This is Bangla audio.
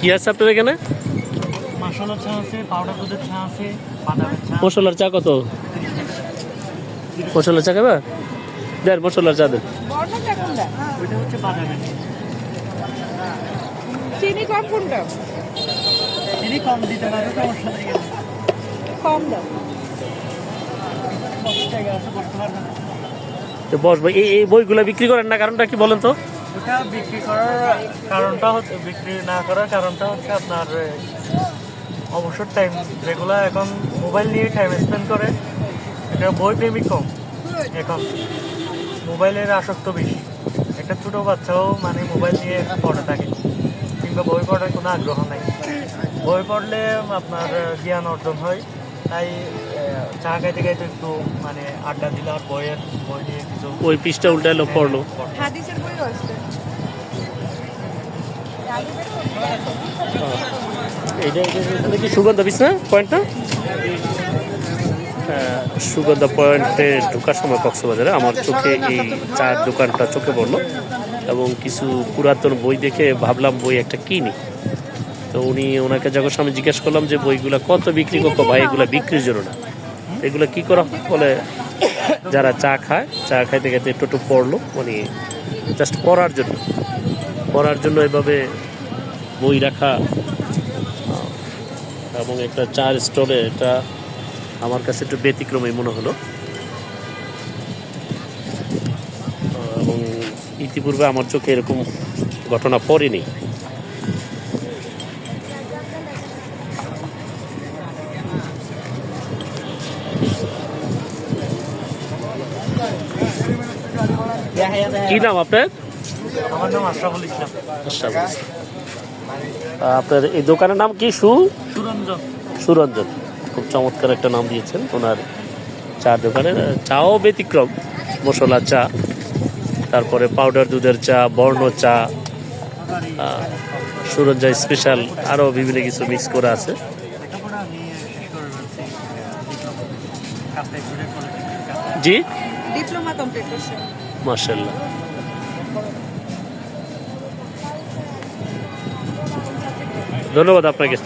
কি আছে আপনার এখানে? মশলার চা আছে পাউডার দুধের চা আছে বাদামের চা। মশলার চা কত? মশলার চা খাবে? দেন মশলার চা দেন। বর্ণটা কোনটা? ওইটা হচ্ছে বাদামের। চিনি কম কোনটা? চিনি কম দিতে পারে সমস্যা নেই কম দাও। এই বইগুলো বিক্রি করেন না কারণটা কি বলেন তো? ওটা বিক্রি করার কারণটা হচ্ছে বিক্রি না করার কারণটা হচ্ছে আপনার অবসর টাইম যেগুলো এখন মোবাইল নিয়ে টাইম স্পেন্ড করে এটা বই প্রেমিক কম এখন। মোবাইলের আসক্ত বেশি। একটা ছোটো বাচ্চাও মানে মোবাইল নিয়ে পড়ে থাকে কিংবা বই পড়ার কোনো আগ্রহ নাই। বই পড়লে আপনার জ্ঞান অর্জন হয় তাই চা খাইতে খাইতে একটু মানে আড্ডা দিলে আর বইয়ের বই নিয়ে কিছু ওই পৃষ্ঠা উল্টাইলো পড়ল। সুগন্ধা বিছ না? পয়েন্টটা হ্যাঁ, সুগন্ধা পয়েন্টে ঢোকার সময় কক্সবাজারে আমার চোখে এই চার দোকানটা চোখে পড়ল এবং কিছু পুরাতন বই দেখে ভাবলাম বই একটা কিনি। তো উনি ওনাকে যখন আমি জিজ্ঞেস করলাম যে বইগুলা কত বিক্রি করব ভাই এগুলো বিক্রির জন্য না। এগুলো কি করা বলে যারা চা খায় চা খাইতে খাইতে একটু একটু পড়ল। মানে জাস্ট পড়ার জন্য। পড়ার জন্য এভাবে বই রাখা। এবং একটা চার স্টলে এটা আমার কাছে একটু ব্যতিক্রমী মনে হলো। এবং ইতিপূর্বে আমার চোখে এরকম ঘটনা পড়েনি। কি নাম আপনার? আমার নাম আশরাফুল ইসলাম। আশরাফুল ইসলাম। আপনার এই দোকানের নাম কি? সু? সুরঞ্জন। সুরঞ্জন। খুব চমৎকার একটা নাম দিয়েছেন ওনার চা দোকানের। চাও ব্যতিক্রম মশলা চা তারপরে পাউডার দুধের চা বর্ণ চা সুরঞ্জা স্পেশাল আরও বিভিন্ন কিছু মিক্স করা আছে। লেখাপড়া আমি ধন্যবাদ আপনাকে।